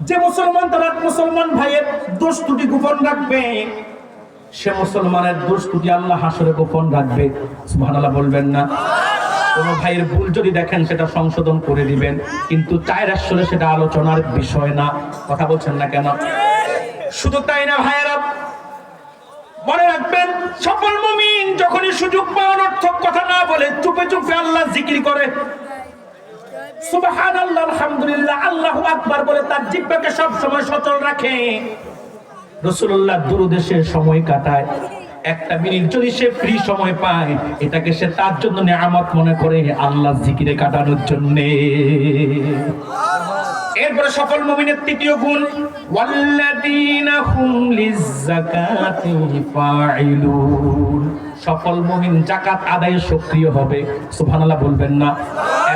যে মুসলমান, তার মুসলমান ভাইয়ের দোষ ত্রুটি গোপন রাখবে, সে মুসলমানের দোষ ত্রুটি আল্লাহ হাসরে গোপন রাখবে। সুবহানাল্লাহ বলবেন না। কোন ভাইয়ের ভুল যদি দেখেন, সেটা সংশোধন করে দিবেন। কিন্তু চায়ের আসলে সেটা আলোচনার বিষয় না। কথা বলছেন না কেন? শুধু তাই না ভাইয়েরা, মনে রাখবেন সফল মুমিন যখনই সুযোগ পায় অনর্থক কথা না বলে চুপে চুপে আল্লাহ জিকির করে আলহামদুলিল্লাহ, আল্লাহু আকবার বলে তার সব সময় সচল রাখে। সময় কাটায়। একটা মিনিট যদি সে ফ্রি সময় পায়, এটাকে সে তার জন্য মনে করে, আল্লাহ জিকিরে কাটানোর জন্য। এরপরে সফল মুমিনের তৃতীয় গুণ, ওয়াল্লাযীনা হুম লিযাকাতি ফাইলুন সফল মুমিন যাকাত আদায়ে সক্রিয় হবে, সুবহানাল্লাহ বলবেন না।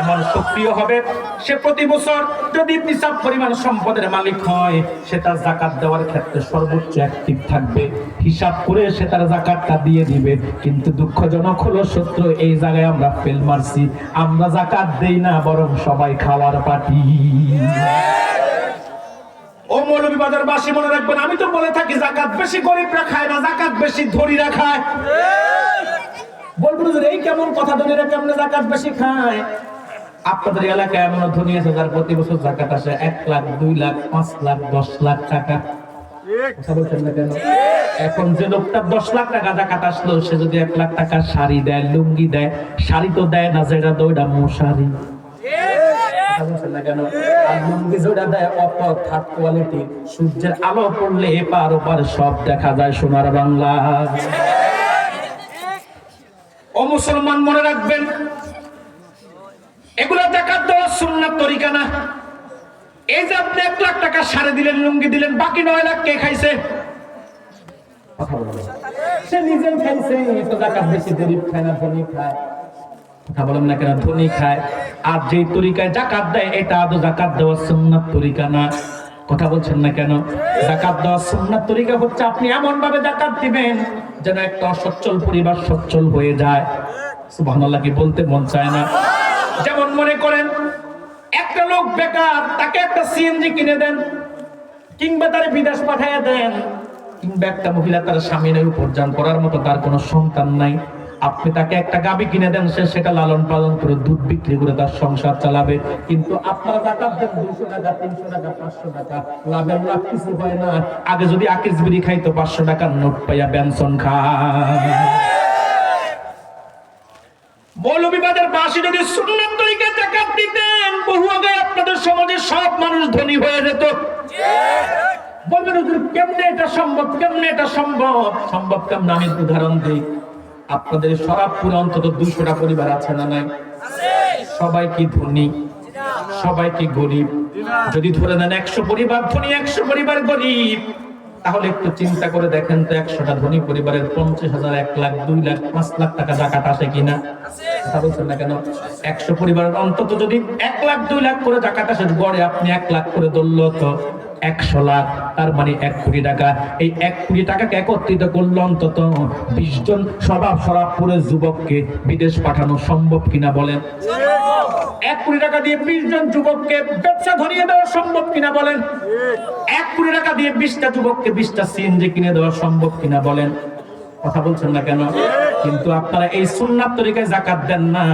এমন সক্রিয় হবে, সে প্রতি বছর যদি নিসাব পরিমাণ সম্পদের মালিক হয়, সে তার জাকাত দেওয়ার ক্ষেত্রে সর্বোচ্চ অ্যাক্টিভ থাকবে। হিসাব করে সে তার জাকাতটা দিয়ে দিবে। কিন্তু দুঃখজনক হলো সত্য এই জায়গায় আমরা ফেল মারছি। আমরা জাকাত দেই না, বরং সবাই খাওয়ার পাটি। ও মৌলভী বাজার বাসী মনে রাখবেন, আমি তো বলে থাকি, জাকাত বেশি গরিবরা খায় না, জাকাত বেশি ধনীরা খায়। বলবেন যে, এই কেমন কথা, ধনীরা কেমনে জাকাত বেশি খায়? আপনাদের এলাকায় এমন ধনী আছে যার প্রতি বছর জাকাত আসে এক লাখ, দুই লাখ, পাঁচ লাখ, দশ লাখ টাকা? এখন যে লোকটা দশ লাখ টাকা জাকাত আসলো, সে যদি এক লাখ টাকা শাড়ি দেয়, লুঙ্গি দেয়, শাড়ি তো দেয় না, যেটা তো ওইটা মশারি সূর্যের আলো পড়লে এপার ওপার সব দেখা যায় সোনার বাংলা। ও মুসলমান মনে রাখবেন এগুলো জাকাত দেওয়া সুন্নাত তরিকা না। এই যে আপনি এক লাখ টাকা সারে দিলেন, লুঙ্গি দিলেন, বাকি নয় লাখ কে খাইছে? সে নিজেই খাইছে বেশি গরিব খায় না, ধনী খায়। কথা না কেন, ধনী খায়। আর তরিকায় জাকাত দেয়, এটা আদৌ জাকাত দেওয়া সুন্নাত তরিকা না। কথা বলছেন না কেন? জাকাত দেওয়া সুন্নাত তরিকা হচ্ছে, আপনি এমন ভাবে জাকাত দিবেন, যেন একটা অসচ্ছল পরিবার সচ্ছল হয়ে যায়। সুবহানাল্লাহ কি বলতে মন চায় না? যেমন মনে করেন, একটা লোক বেকার, তাকে একটা সিএনজি কিনে দেন, কিংবা তার বিদেশ পাঠাইয়া দেন, কিংবা একটা মহিলা তার স্বামীর উপার্জন করার মতো তার কোনো সন্তান নাই। আপনি তাকে একটা গাবি কিনে দেন, সে সেটা লালন পালন করে দুধ বিক্রি করে তার সংসার চালাবে। কিন্তু আপনারা জাকাত দেন দুইশো টাকা, তিনশো টাকা, পাঁচশো টাকা, লাভের লাভ কিছু হয় না। আগে যদি আকিস বিড়ি খাইতো, পাঁচশো টাকার নোট পাইয়া বেনসন খায়। মৌলভীবাজার বাসী যদি তরিকে জাকাত দিতেন, বহু আগে আপনাদের সমাজের সব মানুষ ধনী হয়ে যেত। বলবেন কেমনে এটা সম্ভব? কেমনে এটা সম্ভব? সম্ভব কেমন? আমি উদাহরণ দিই। আপনাদের অন্তত দুইশোটা পরিবার আছে না নাই? সবাই কি ধনী? সবাই কি গরিব? যদি ধরে নেন একশো পরিবার ধনী, একশো পরিবার গরিব, তাহলে একটু চিন্তা করে দেখেন তো একশোটা ধনী পরিবারের পঞ্চাশ হাজার, এক লাখ, দুই লাখ, পাঁচ লাখ টাকা জাকাত আসে কিনা? একশো পরিবারের অন্তত যদি এক লাখ, দুই লাখ করে আসে, গড়ে আপনি এক লাখ করে তো একশো লাখ, তার মানে এক কোটি টাকা। এই এক কোটি টাকাকে একত্রিত অন্তত বিশ জন স্বভাব যুবককে বিদেশ পাঠানো সম্ভব কিনা বলেন? এক কোটি টাকা দিয়ে বিশ জন যুবককে ব্যবসা ধরিয়ে দেওয়া সম্ভব কিনা বলেন? এক কোটি টাকা দিয়ে বিশটা যুবককে বিশটা সিএনজি কিনে দেওয়া সম্ভব কিনা বলেন? কথা বলছেন না কেন? কিন্তু আপনারা এই সুন্নাত তরিকায় জাকাত দেন না।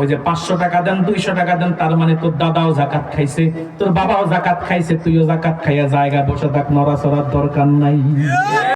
ওই যে পাঁচশো টাকা দেন, দুইশো টাকা দেন, তার মানে তোর দাদাও জাকাত খাইছে, তোর বাবাও জাকাত খাইছে, তুইও জাকাত খাইয়া জায়গা বসে থাক, নড়াচড়ার দরকার নাই।